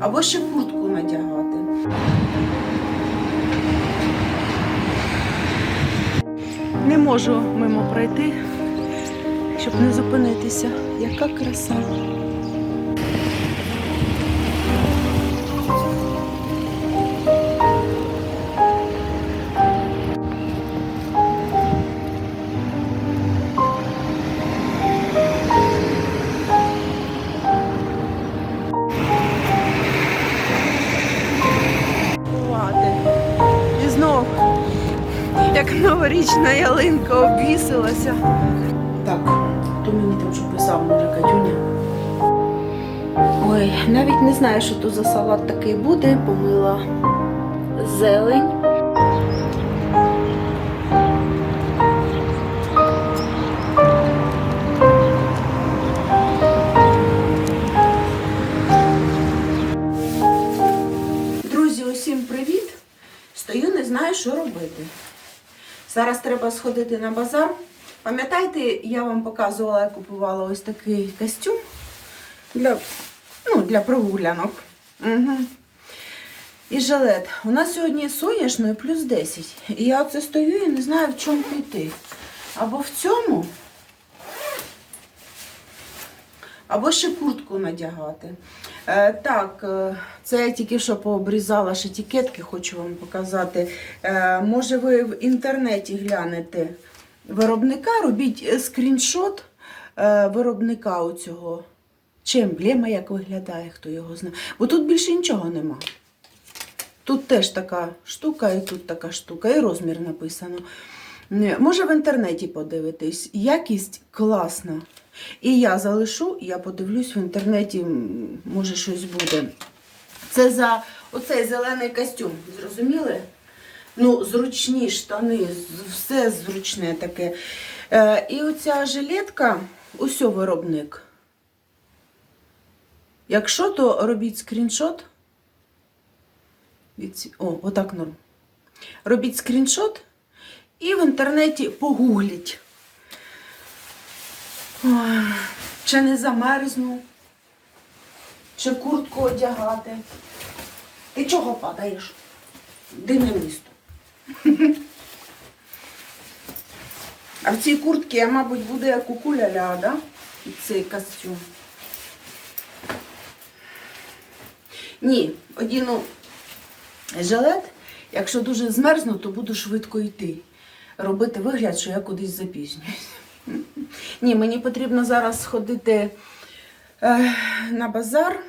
Або ще куртку надягати. Не можу мимо пройти, щоб не зупинитися. Яка краса. Як новорічна ялинка обвісилася. Так, хто мені там що писав, може, Катюня. Ой, навіть не знаю, що тут за салат такий буде. Помила зелень. Друзі, усім привіт! Стою, не знаю, що робити. Зараз треба сходити на базар. Пам'ятаєте, я вам показувала, я купувала ось такий костюм для, ну, для прогулянок. Угу. І жилет. У нас сьогодні сонячно і плюс 10. І я оце стою і не знаю, в чому піти. Або в цьому, або ще куртку надягати. Е, так, е, це я тільки що пообрізала ж етикетки, хочу вам показати. Е, може, ви в інтернеті глянете виробника, робіть е, скріншот е, виробника оцього. Чи емблема як виглядає, хто його знає. Бо тут більше нічого нема. Тут теж така штука, і тут така штука, і розмір написано. Е, Може в інтернеті подивитись. Якість класна. І я залишу, я подивлюсь в інтернеті, може щось буде. Це за оцей зелений костюм, зрозуміли? Ну, зручні штани, все зручне таке. Е, і оця жилетка, усьо виробник. Якщо, то робіть скріншот. О, отак норм. Робіть скріншот і в інтернеті погугліть. Ой, Чи не замерзну, чи куртку одягати. Ти чого падаєш? Дивне місто. А в цій куртці я, мабуть, буду як у куляля, да? Цей костюм. Ні, одіну жилет. Якщо дуже змерзну, то буду швидко йти. Робити вигляд, що я кудись запізнююсь. Ні, мені потрібно зараз сходити е, на базар,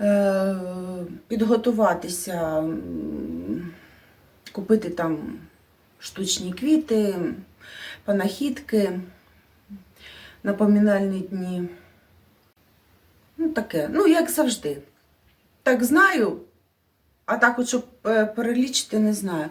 е, підготуватися, купити там штучні квіти, панахідки на помінальні дні. Ну, таке, ну, як завжди. Так знаю, а так, щоб е, перелічити, не знаю.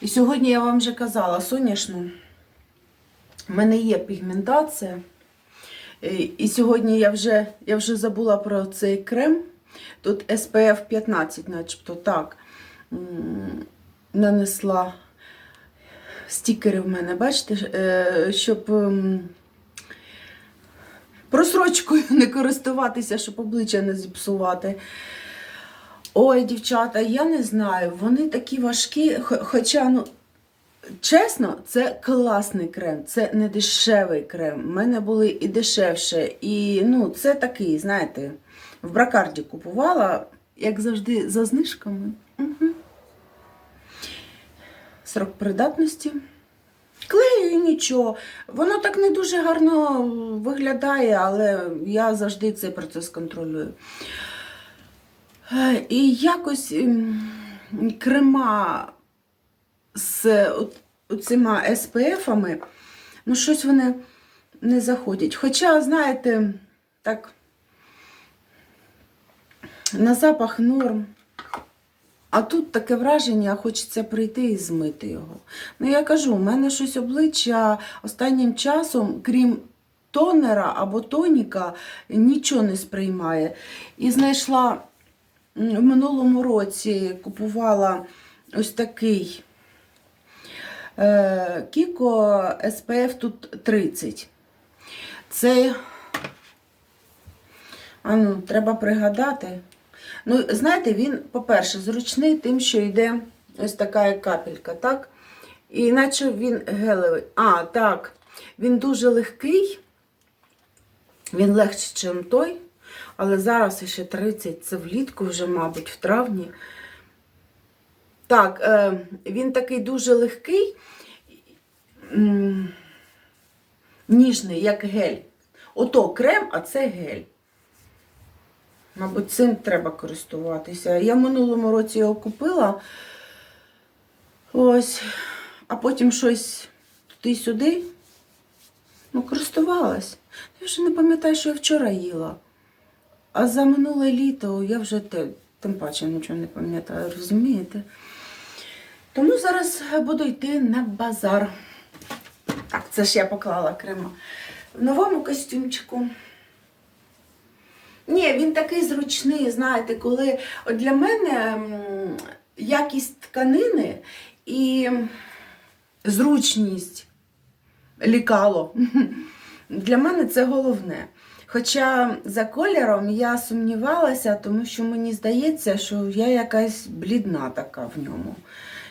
І сьогодні я вам вже казала, соняшну. У мене є пігментація. Е, І сьогодні я вже, я вже забула про цей крем. Тут SPF 15, начебто так. Нанесла стікери в мене, бачите, е, щоб ем, просрочкою не користуватися, щоб обличчя не зіпсувати. Ой, дівчата, я не знаю, вони такі важкі, хоча, ну, чесно, це класний крем, це не дешевий крем. У мене були і дешевше, і ну, це такий, знаєте, в бракарді купувала, як завжди, за знижками. Угу. Срок придатності. Клею і нічого. Воно так не дуже гарно виглядає, але я завжди цей процес контролюю. Е, І якось ем, крема з оцима SPF-ами, ну щось вони не заходять. Хоча, знаєте, так, на запах норм. А тут таке враження, хочеться прийти і змити його. Ну, я кажу, у мене щось обличчя останнім часом, крім тонера або тоніка, нічого не сприймає. І знайшла в минулому році купувала ось такий Кіко SPF тут 30. Це А ну, треба пригадати. Ну, знаєте, він, по-перше, зручний тим, що йде ось така капелька, так? І іначе він гелевий. А, так. Він дуже легкий. Він легший, ніж той. Але зараз ще 30, це влітку вже, мабуть, в травні. Так, е, він такий дуже легкий, ніжний, як гель. Ото крем, а це гель. Мабуть, цим треба користуватися. Я минулому році його купила. Ось. А потім щось туди-сюди. Ну, користувалась. Я вже не пам'ятаю, що я вчора їла. А за минуле літо я вже те, тим паче нічого не пам'ятаю, розумієте? Тому зараз буду йти на базар. Так, це ж я поклала крема. В новому костюмчику. Ні, він такий зручний, знаєте, коли от для мене якість тканини і зручність лікало. Для мене це головне. Хоча за кольором я сумнівалася, тому що мені здається, що я якась блідна така в ньому.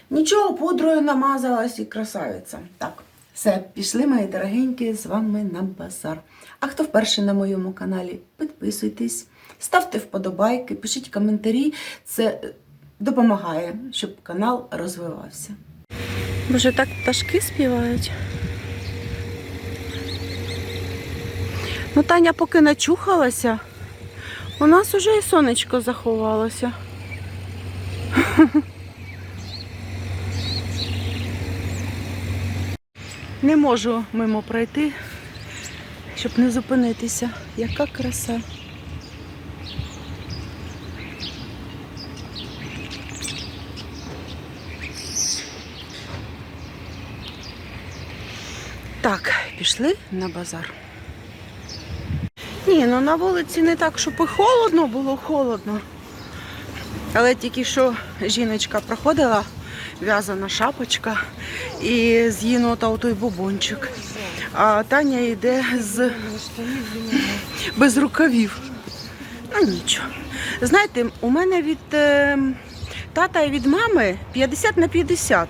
Нічого, пудрою намазалась і красавиця. Так, все, пішли, мої дорогенькі, з вами на базар. А хто вперше на моєму каналі, підписуйтесь, ставте вподобайки, пишіть коментарі. Це е, допомагає, щоб канал розвивався. Боже, так пташки співають. Ну, Таня поки начухалася, у нас уже і сонечко заховалося. Не можу мимо пройти, щоб не зупинитися. Яка краса. Так, пішли на базар. Ні, ну на вулиці не так, щоб і холодно було холодно. Але тільки що жіночка проходила, в'язана шапочка і з єнота той бубончик. А Таня йде з без рукавів. Ну нічого. Знаєте, у мене від е, тата і від мами 50 на 50.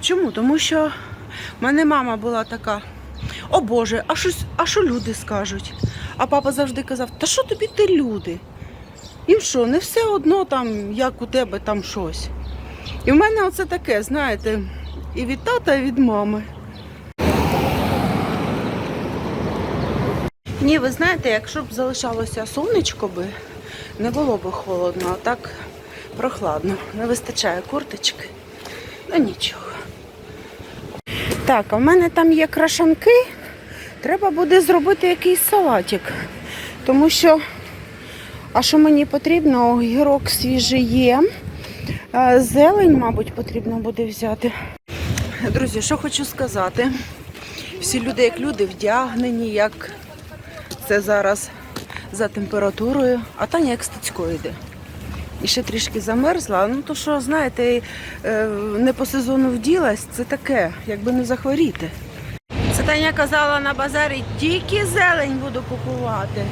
Чому? Тому що в мене мама була така. О Боже, а що, а що люди скажуть? А папа завжди казав, та що тобі ти люди? Їм що, не все одно там, як у тебе там щось. І в мене оце таке, знаєте, і від тата, і від мами. Ні, ви знаєте, якщо б залишалося сонечко би, не було б холодно, а так прохладно. Не вистачає курточки. Ну нічого. Так, а в мене там є крашанки. Треба буде зробити якийсь салатик. Тому що, а що мені потрібно? Огірок свіжий є. Е, Зелень, мабуть, потрібно буде взяти. Друзі, що хочу сказати. Всі люди, як люди, вдягнені, як це зараз за температурою, а Таня як стецькою йде. І ще трішки замерзла. Ну то що, знаєте, е, не по сезону вділась, це таке, якби не захворіти. Це Таня казала на базарі, тільки зелень буду купувати.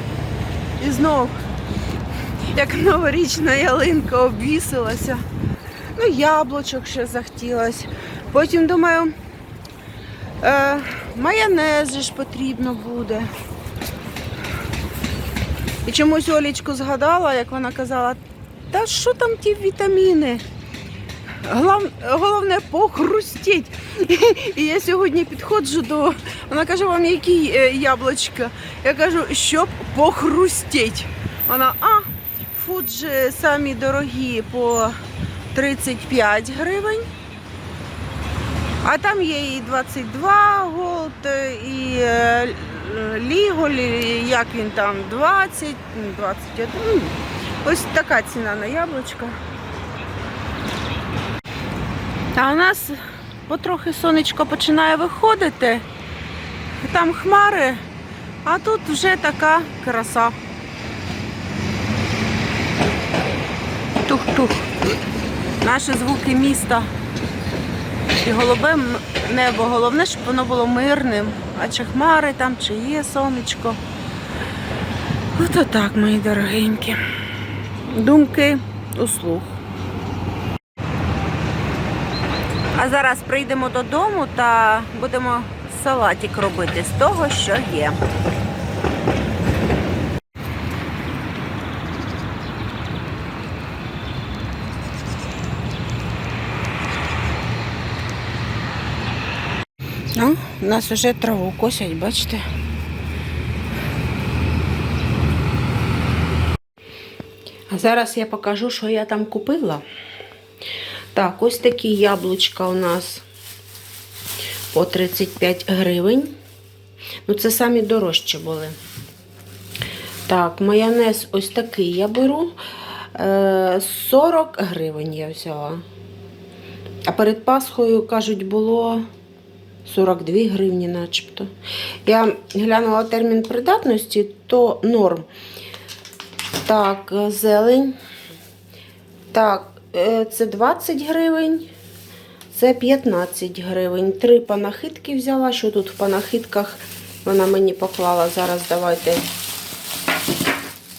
І знов, як новорічна ялинка обвісилася. Ну, яблучок ще захотілось. Потім думаю, е, майонез ж потрібно буде. І чомусь Олічку згадала, як вона казала, та що там ті вітаміни? Глав- Головне похрустіть. І я сьогодні підходжу до. Вона каже, вам які е, яблучка? Я кажу, щоб похрустіть. Вона, а, фуджі самі дорогі по 35 гривень. А там є і 22 голд, і е, ліголь, як він там, 20, 21. ну, Ось така ціна на яблучка. А у нас потрохи сонечко починає виходити. Там хмари, а тут вже така краса. Тух-тух. Наші звуки міста. І голубе небо. Головне, щоб воно було мирним. А чи хмари там, чи є сонечко. Ото так, мої дорогенькі. Думки услуг. А зараз прийдемо додому та будемо салатик робити з того, що є. Ну, у нас вже траву косять, бачите. А зараз я покажу, що я там купила. Так, ось такі яблучка у нас по 35 гривень. Ну, це самі дорожчі були. Так, майонез ось такий я беру. Е, 40 гривень я взяла. А перед Пасхою, кажуть, було 42 гривні начебто. Я глянула термін придатності, то норм. Так, е, зелень. Так, е, це 20 гривень. Це 15 гривень. Три панахидки взяла. Що тут в панахидках вона мені поклала. Зараз давайте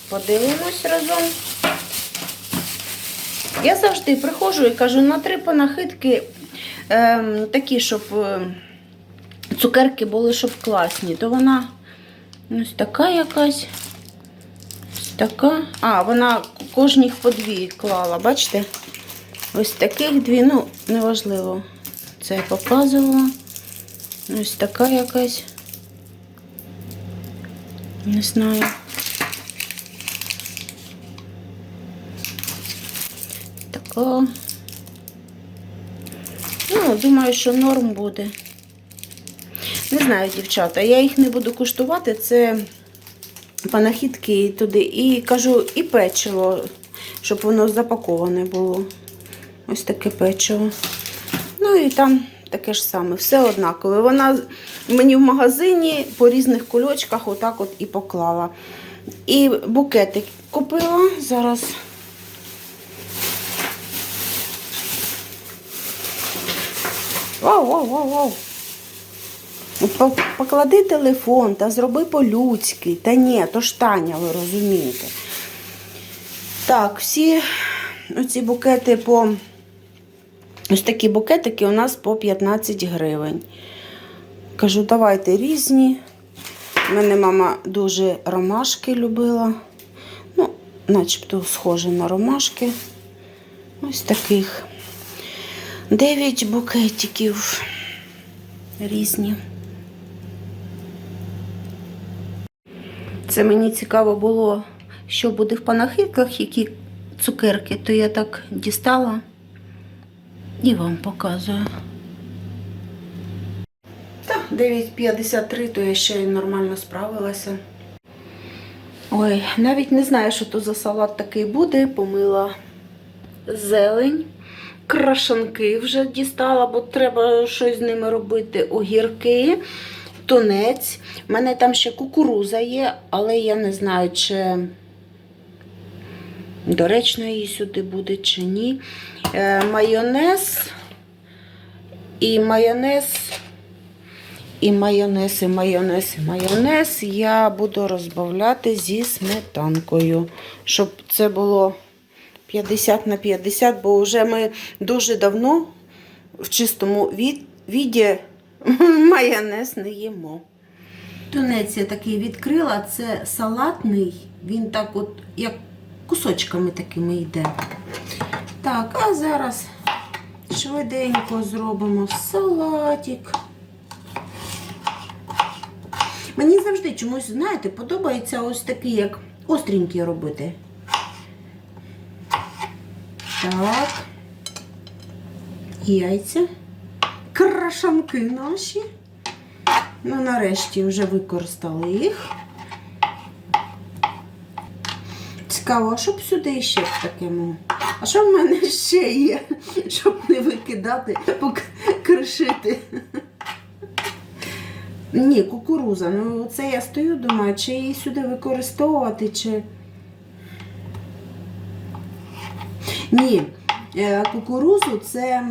подивимось разом. Я завжди приходжу і кажу, на три панахидки ем, такі, щоб е, цукерки були, щоб класні. То вона ось така якась. Ось така. А, вона кожніх по дві клала, бачите? Ось таких дві, ну, неважливо. Це я показувала. Ось така якась. Не знаю. Така. Ну, думаю, що норм буде. Не знаю, дівчата, я їх не буду куштувати. Це панахідки туди. І кажу, і печиво, щоб воно запаковане було. Ось таке печиво. Ну і там таке ж саме, все однакове. Вона мені в магазині по різних кульочках отак от і поклала. І букетик купила. Зараз. Вау, вау, вау, вау. Ну, по- Поклади телефон та зроби по-людськи. Та ні, то ж Таня, ви розумієте. Так, всі оці букети по. Ось такі букетики у нас по 15 гривень. Кажу, давайте різні. У мене мама дуже ромашки любила. Ну, начебто схоже на ромашки. Ось таких. 9 букетиків різні. Це мені цікаво було, що буде в панахидках, які цукерки, то я так дістала і вам показую. Так, 9,53, то я ще й нормально справилася. Ой, навіть не знаю, що то за салат такий буде. Помила зелень, крашанки вже дістала, бо треба щось з ними робити. Огірки, тунець. У мене там ще кукуруза є, але я не знаю, чи доречно її сюди буде чи ні. Е, майонез і майонез. І майонез, і майонез, і майонез я буду розбавляти зі сметанкою, щоб це було 50 на 50, бо вже ми дуже давно в чистому від, віді майонез не їмо. Тунець я такий відкрила, це салатний, він так от, як кусочками такими йде. Так, а зараз швиденько зробимо салатик. Мені завжди чомусь, знаєте, подобається ось такий, як остренький робити. Так. Яйця. Крашанки наші. Ну, нарешті вже використали їх. Цікаво, а що б сюди ще в такому? А що в мене ще є, щоб не викидати, покришити? Ні, кукуруза. Ну, це я стою, думаю, чи її сюди використовувати, чи. Ні, кукурузу це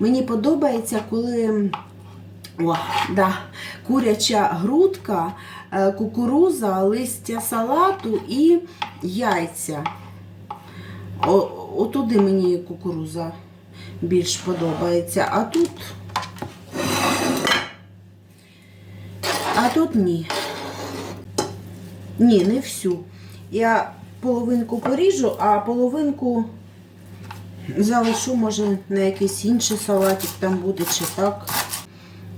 мені подобається, коли О, да, куряча грудка е, кукуруза, листя салату і яйця. О, отуди мені кукуруза більш подобається. А тут. А тут ні. Ні, не всю. Я половинку поріжу, а половинку залишу, може, на якийсь інший салатик там буде чи так.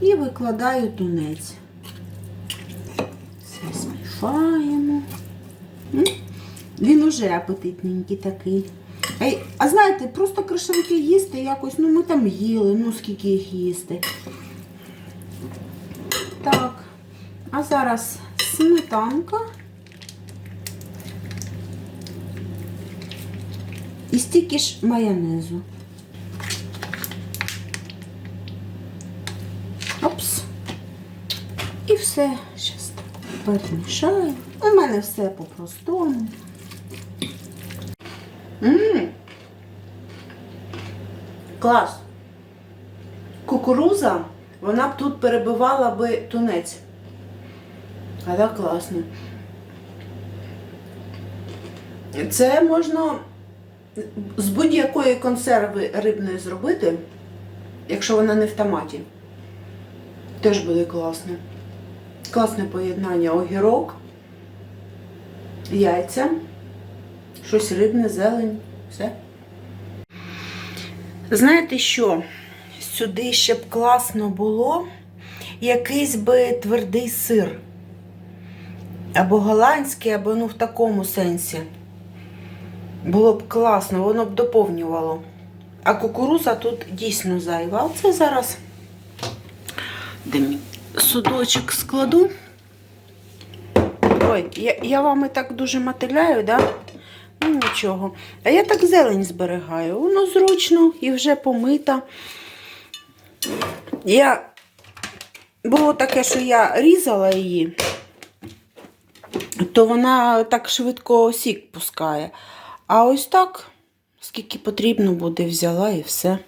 І викладаю тунець. Все змішаємо. Він уже апетитненький такий. А, знаєте, просто крашенки їсти якось, ну ми там їли, ну скільки їх їсти. Так, а зараз сметанка. І стільки ж майонезу. Опс. І все. Зараз перемішаю. У мене все по-простому. Мм. Клас. Кукуруза, вона б тут перебивала би тунець. А так класно. Це можна з будь-якої консерви рибної зробити, якщо вона не в томаті. Теж буде класно. Класне поєднання огірок, яйця, щось рибне, зелень, все. Знаєте що? Сюди ще б класно було якийсь би твердий сир. Або голландський, або ну в такому сенсі. Було б класно, воно б доповнювало. А кукуруза тут дійсно зайва. А Це зараз судочок складу. Ой, я, я вам і так дуже мотиляю, да? Ну нічого. А я так зелень зберігаю. Воно зручно і вже помита. Я було таке, що я різала її, то вона так швидко сік пускає. А ось так, скільки потрібно буде, взяла і все.